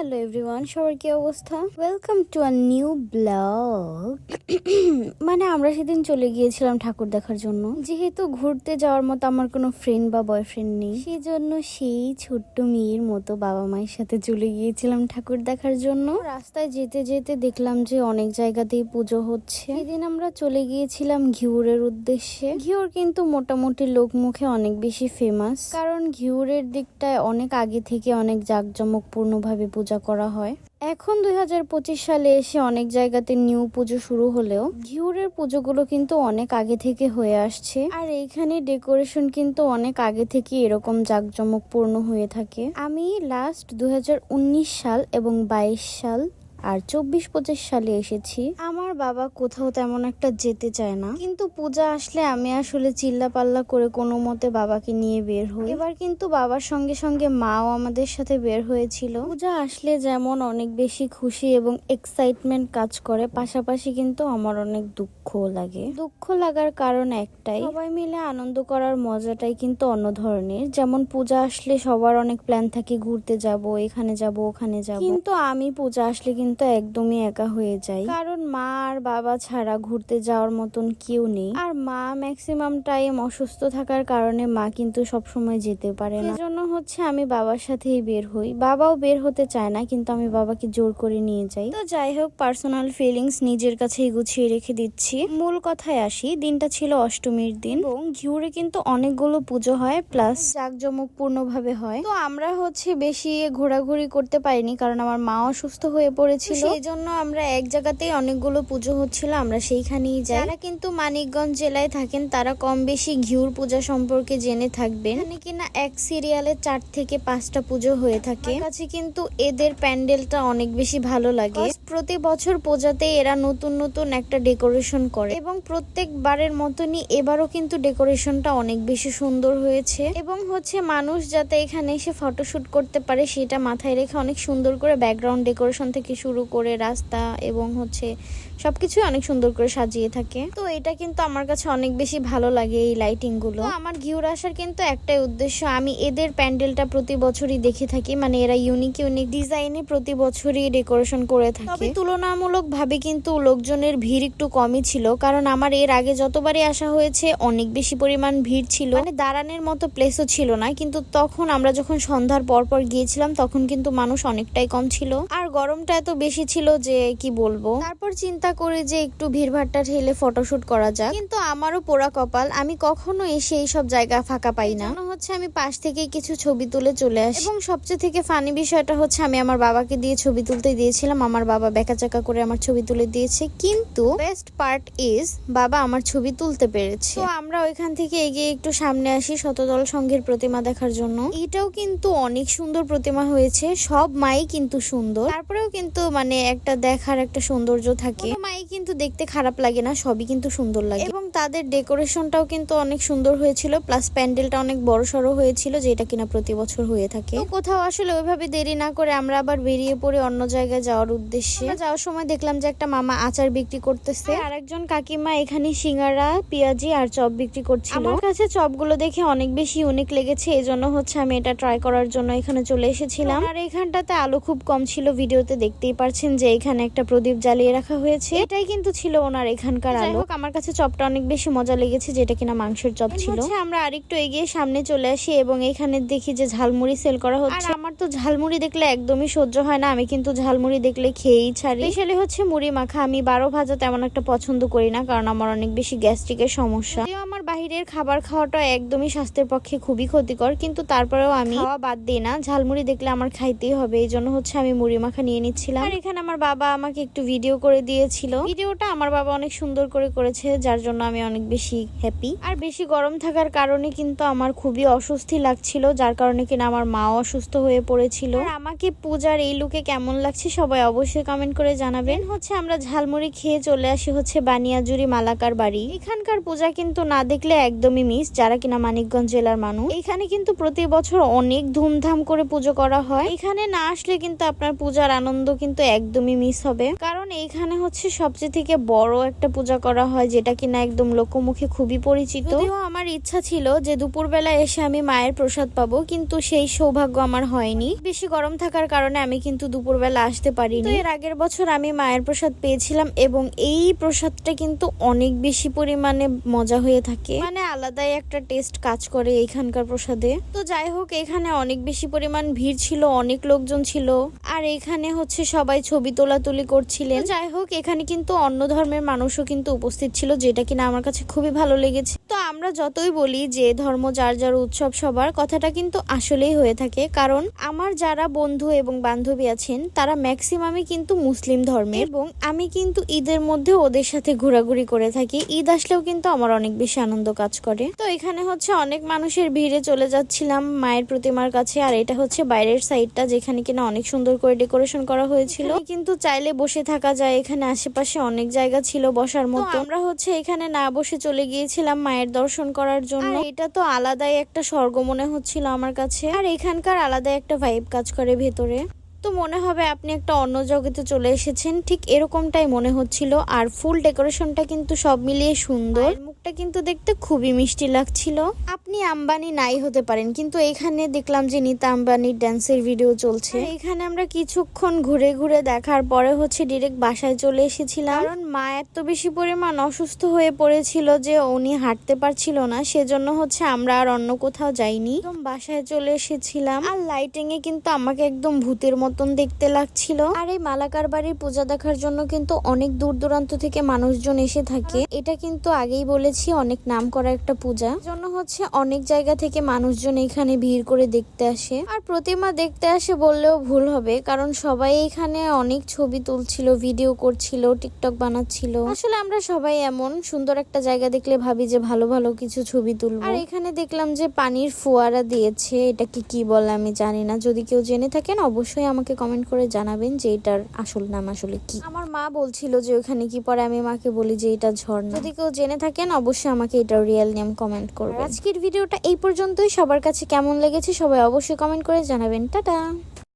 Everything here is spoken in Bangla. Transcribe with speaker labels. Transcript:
Speaker 1: হ্যালো এভরিওয়ান সবার কি অবস্থা? Welcome to a new blog মানে আমরা সেদিন চলে গিয়েছিলাম ঠাকুর দেখার জন্য। যেহেতু ঘুরতে যাওয়ার মতো আমার কোনো ফ্রেন্ড বা বয়ফ্রেন্ড নেই সেই জন্য সেই ছোট্ট মেয়ের মতো বাবা মায়ের সাথে চলে গিয়েছিলাম ঠাকুর দেখার জন্য। রাস্তায় যেতে যেতে দেখলাম যে অনেক জায়গাতেই পুজো হচ্ছে। সেদিন আমরা চলে গিয়েছিলাম ঘিউরের উদ্দেশ্যে। ঘিউর কিন্তু মোটামুটি লোক মুখে অনেক বেশি ফেমাস কারণ ঘিউরের দিকটায় অনেক আগে থেকে অনেক জাঁকজমকপূর্ণ ভাবে পূজা করা হয়। এখন দুই হাজার পঁচিশ সালে এসে অনেক জায়গাতে নিউ পুজো শুরু হলেও ঘিউরের পুজোগুলো কিন্তু অনেক আগে থেকে হয়ে আসছে। আর এইখানে ডেকোরেশন কিন্তু অনেক আগে থেকে এরকম জাঁকজমকপূর্ণ হয়ে থাকে। আমি লাস্ট দুই হাজার উনিশ সাল এবং বাইশ সাল আর চব্বিশ পঁচিশ সালে এসেছি। আমার বাবা কোথাও তেমন একটা যেতে চায় না। কিন্তু পূজা আসলে আমি আসলে চিল্লা পাল্লা করে কোনো মতে বাবাকে নিয়ে বের হই। এবার কিন্তু বাবার সঙ্গে সঙ্গে মাও আমাদের সাথে বের হয়েছিল। পূজা আসলে যেমন অনেক বেশি খুশি এবং এক্সাইটমেন্ট কাজ করে, পাশাপাশি কিন্তু আমার অনেক দুঃখও লাগে। দুঃখ লাগার কারণ একটাই, সবাই মিলে আনন্দ করার মজাটাই কিন্তু অন্য ধরনের। যেমন পূজা আসলে সবার অনেক প্ল্যান থাকে, ঘুরতে যাব, এখানে যাব, ওখানে যাব। কিন্তু আমি পূজা আসলে কিন্তু একদমই একা হয়ে যাই। কারণ মা আর বাবা ছাড়া ঘুরতে যাওয়ার মতন কেউ নেই। আর মা ম্যাক্সিমাম টাইম অসুস্থ থাকার কারণে মা কিন্তু সব সময় যেতে পারে না। জন্য হচ্ছে আমি বাবার সাথেই বের হই। বাবাও বের হতে চায় না, কিন্তু আমি বাবাকে জোর করে নিয়ে যাই। তো যাই হোক পার্সোনাল ফিলিংস নিজের কাছেই গুছিয়ে রেখে দিচ্ছি। মূল কথায় আসি, দিনটা ছিল অষ্টমীর দিন এবং ঘিউরে কিন্তু অনেকগুলো পুজো হয় প্লাস জাঁকজমকপূর্ণ ভাবে হয়। তো আমরা হচ্ছে বেশি ঘোরাঘুরি করতে পারিনি, কারণ আমার মা অসুস্থ হয়ে পড়েছিল সেই জন্য আমরা এক জায়গাতেই অনেকগুলো পুজো হচ্ছিল আমরা সেইখানেই যাই। যারা কিন্তু মানিকগঞ্জ জেলায় থাকেন তারা কম বেশি ঘিউর পূজা সম্পর্কে জেনে থাকবেন। এখানে কিনা এক সিরিয়ালে চার থেকে পাঁচটা পুজো হয়ে থাকে। কাছে কিন্তু এদের প্যান্ডেলটা অনেক বেশি ভালো লাগে। প্রতি বছর পূজাতে এরা নতুন নতুন একটা ডেকোরেশন করে। এবং প্রত্যেকবারের মতনই এবারও কিন্তু ডেকোরেশনটা অনেক বেশি সুন্দর হয়েছে। এবং হচ্ছে মানুষ যাতে এখানে এসে ফটোশুট করতে পারে সেটা মাথায় রেখে অনেক সুন্দর করে ব্যাকগ্রাউন্ড ডেকোরেশন থেকে শুরু করে রাস্তা এবং হচ্ছে সবকিছুই অনেক সুন্দর করে সাজিয়ে থাকে। তো এটা কিন্তু আমার কাছে অনেক বেশি ভালো লাগে এই লাইটিংগুলো। আমার ঘিউর আসার কিন্তু একটাই উদ্দেশ্য, আমি এদের প্যান্ডেলটা প্রতি বছরই দেখে থাকি। মানে এরা ইউনিক ইউনিক ডিজাইনে প্রতি বছরই ডেকোরেশন করে থাকে। তবে তুলনামূলক ভাবে কিন্তু লোকজনের ভিড় একটু কমই ছিল, কারণ আমার এর আগে যতবারই আসা হয়েছে অনেক বেশি পরিমাণ ভিড় ছিল। মানে দাঁড়ানোর মতো প্লেসও ছিল না, কিন্তু তখন আমরা যখন সন্ধ্যার পর পর গিয়েছিলাম, তখন কিন্তু মানুষ অনেকটাই কম ছিল। আর গরমটা এত বেশি ছিল যে, কি বলব? তারপর চিন্তা করি যে একটু ভিড়ভাট্টা ঠেলে ফটোশুট করা যাক। কিন্তু আমারও পোড়া কপাল আমি কখনো এসে এই সব জায়গা ফাঁকা পাই না। হচ্ছে আমি পাশ থেকেই কিছু ছবি তুলে চলে আসি। এবং সবচেয়ে থেকে ফানি বিষয়টা হচ্ছে আমি আমার বাবাকে দিয়ে ছবি তুলতে দিয়েছিলাম। আমার বাবা বেকাচাকা করে আমার ছবি তুলে দিয়েছে। কিন্তু বেস্ট পার্ট ইজ বাবা আমার ছবি তুলতে পেরেছে। তো আমরা ওইখান থেকে এগিয়ে একটু সামনে আসি শতদল সংঘের প্রতিমা দেখার জন্য। এটাও কিন্তু অনেক সুন্দর প্রতিমা হয়েছে। সব মাই কিন্তু সুন্দর। তারপরেও কিন্তু মানে একটা দেখার একটা সৌন্দর্য থাকে। মাই কিন্তু দেখতে খারাপ লাগে না, সবই কিন্তু সুন্দর লাগে। এবং তাদের ডেকোরেশনটাও কিন্তু অনেক সুন্দর হয়েছিল, প্লাস প্যান্ডেলটা অনেক বড় সড়ো হয়েছিল, যেটা কিনা প্রতি বছর হয়ে থাকে। কোথাও আসলে ওইভাবে দেরি না করে আমরা আবার বেরিয়ে পড়ে অন্য জায়গায় যাওয়ার উদ্দেশ্যে। যাওয়ার সময় দেখলাম যে একটা মামা আচার বিক্রি করতেছে। আর একজন কাকিমা এখানে সিঙ্গারা, পেঁয়াজি আর চপ বিক্রি করছিল। আমার কাছে চপগুলো দেখে অনেক বেশি ইউনিক লেগেছে এই জন্য হচ্ছে আমি এটা ট্রাই করার জন্য এখানে চলে এসেছিলাম। আর এখানটাতে আলো খুব কম ছিল, ভিডিওতে দেখতেই পারছেন যে এখানে একটা প্রদীপ জ্বালিয়ে রাখা হয়েছে। এটাই কিন্তু ছিল ওনার এখানকার আলো। আমার কাছে চপটা অনেক বেশি মজা লেগেছে যেটা কিনা মাংসের চপ ছিল। আমরা আরেকটু এগিয়ে সামনে চলে আসি এবং এখানে দেখি যে ঝালমুড়ি সেল করা হচ্ছে। আর আমার তো ঝালমুড়ি দেখলে একদমই সহ্য হয় না আমি কিন্তু ঝালমুড়ি দেখলে খেয়েই ছাড়ি। স্পেশালি হচ্ছে মুড়ি মাখা। আমি বারো ভাজা তেমন একটা পছন্দ করি না কারণ আমার অনেক বেশি গ্যাস্ট্রিকের সমস্যা। বাহিরের খাবার খাওয়াটা একদমই স্বাস্থ্যের পক্ষে খুবই ক্ষতিকর কিন্তু তারপরেও আমি খাওয়া বাদ দিই না ঝালমুড়ি দেখলে আমার খাইতেই হবে এই জন্য হচ্ছে আমি মুড়ি মাখা নিয়ে নিচ্ছিলাম। আর এখানে আমার বাবা আমাকে একটু ভিডিও করে দিয়েছিল। ভিডিওটা আমার বাবা অনেক সুন্দর করে করেছে যার জন্য আমি অনেক বেশি হ্যাপি আর বেশি গরম থাকার কারণে কিন্তু আমার খুবই অস্বস্তি লাগছিল যার কারণে কিনা আমার মাও অসুস্থ হয়ে পড়েছিল। আর আমাকে পূজার এই লুকে কেমন লাগছে সবাই অবশ্যই কমেন্ট করে জানাবেন। হচ্ছে আমরা ঝালমুড়ি খেয়ে চলে আসি হচ্ছে বানিয়াজুরি মালাকার বাড়ি এখানকার পূজা কিন্তু না দেখলে দেখলে একদমই মিস যারা কিনা মানিকগঞ্জ জেলার মানুষ। এখানে কিন্তু প্রতি বছর অনেক ধুমধাম করে পুজো করা হয়। এখানে না আসলে কিন্তু আপনার পূজার আনন্দ কিন্তু একদমই মিস হবে। কারণ এইখানে হচ্ছে সবচেয়ে থেকে বড় একটা পূজা করা হয়, যেটা কিনা একদম লোকমুখে খুবই পরিচিত। আমার ইচ্ছা ছিল যে দুপুরবেলা এসে আমি মায়ের প্রসাদ পাবো, কিন্তু সেই সৌভাগ্য আমার হয়নি। বেশি গরম থাকার কারণে আমি কিন্তু দুপুরবেলা আসতে পারিনি। এর আগের বছর আমি মায়ের প্রসাদ পেয়েছিলাম এবং এই প্রসাদটা কিন্তু অনেক বেশি পরিমাণে মজা হয়ে থাকে। মানে আলাদাই একটা টেস্ট কাজ করে এইখানকার প্রসাদে। তো যাই হোক, এখানে অনেক বেশি পরিমাণ ভিড় ছিল, অনেক লোকজন ছিল। আর এখানে হচ্ছে সবাই ছবি তোলাতুলি করছিলেন। যাই হোক, এখানে কিন্তু অন্য ধর্মের মানুষও কিন্তু উপস্থিত ছিল, যেটা কিনা আমার কাছে খুবই ভালো লেগেছে। তো আমরা যতই বলি যে ধর্ম যার যার উৎসব সবার, কথাটা কিন্তু আসলেই হয়ে থাকে। কারণ আমার যারা বন্ধু এবং বান্ধবী আছেন, তারা ম্যাক্সিমামই কিন্তু মুসলিম ধর্মের। এবং আমি কিন্তু ঈদের মধ্যে ওদের সাথে ঘোরাঘুরি করে থাকি। ঈদ আসলেও কিন্তু আমার অনেক বেশি আনন্দ কাজ করে। তো এখানে হচ্ছে অনেক মানুষের ভিড়ে চলে যাচ্ছিলাম মায়ের প্রতিমার কাছে আর এটা হচ্ছে বাইরের সাইডটা যেখানে কিনা অনেক সুন্দর করে ডেকোরেশন করা হয়েছিল। কিন্তু চাইলে বসে থাকা যায় এখানে আশেপাশে অনেক জায়গা ছিল বসার মতো। আমরা হচ্ছে এখানে না বসে চলে গিয়েছিলাম মায়ের দর্শন করার জন্য। এটা তো আলাদাই একটা স্বর্গ মনে হচ্ছিল আমার কাছে। আর এখানকার আলাদা একটা ভাইব কাজ করে ভেতরে। তো মনে হবে আপনি একটা অন্য জগতে চলে এসেছেন ঠিক এরকমটাই মনে হচ্ছিল। আর ফুল ডেকোরেশনটা কিন্তু সব মিলিয়ে সুন্দর। মায়ের কিন্তু দেখতে খুবই মিষ্টি লাগছিল। আপনি আম্বানি নাই হতে পারেন কিন্তু এখানে দেখলাম যে নিতা আম্বানির ড্যান্সের ভিডিও চলছে। এখানে আমরা কিছুক্ষণ ঘুরে ঘুরে দেখার পরে হচ্ছে ডিরেক্ট বাসায় চলে এসেছিলাম। কারণ মা এত বেশি পরিমাণ অসুস্থ হয়ে পড়েছিল যে উনি হাঁটতে পারছিল না সেজন্য হচ্ছে আমরা আর অন্য কোথাও যাইনি। একদম বাসায় চলে এসেছিলাম। আর লাইটিং এ কিন্তু আমাকে একদম ভূতের মতন দেখতে লাগছিল। আর এই মালাকার বাড়ির পূজা দেখার জন্য কিন্তু অনেক দূর দূরান্ত থেকে মানুষজন এসে থাকে। এটা কিন্তু আগেই বলেছি অনেক নাম করা একটা পূজা। জন্য হচ্ছে অনেক জায়গা থেকে মানুষজন এখানে ভিড় করে দেখতে আসে। আর প্রতিমা দেখতে আসে বললেও ভুল হবে, কারণ সবাই এখানে অনেক ছবি তুলছিল, ভিডিও করছিল, টিকটক বানাচ্ছিল। আসলে আমরা সবাই এমন, সুন্দর একটা জায়গা দেখলে ভাবি যে ভালো ভালো কিছু ছবি তুলবো। আর এখানে দেখলাম যে পানির ফোয়ারা দিয়েছে, এটাকে কি বলে আমি জানি না। যদি কেউ জেনে থাকেন, অবশ্যই আমাকে কমেন্ট করে জানাবেন যে এটার আসল নাম আসলে কি। আমার মা বলছিল যে ওখানে কি পরে আমি মাকে বলি যে এটা ঝর্ণা। যদি কেউ জেনে থাকেন অবশ্যই আমাকে এটার রিয়েল নেম কমেন্ট করবে আজকের ভিডিওটা এই পর্যন্তই। সবার কাছে কেমন লেগেছে সবাই অবশ্যই কমেন্ট করে জানাবেন। টাটা!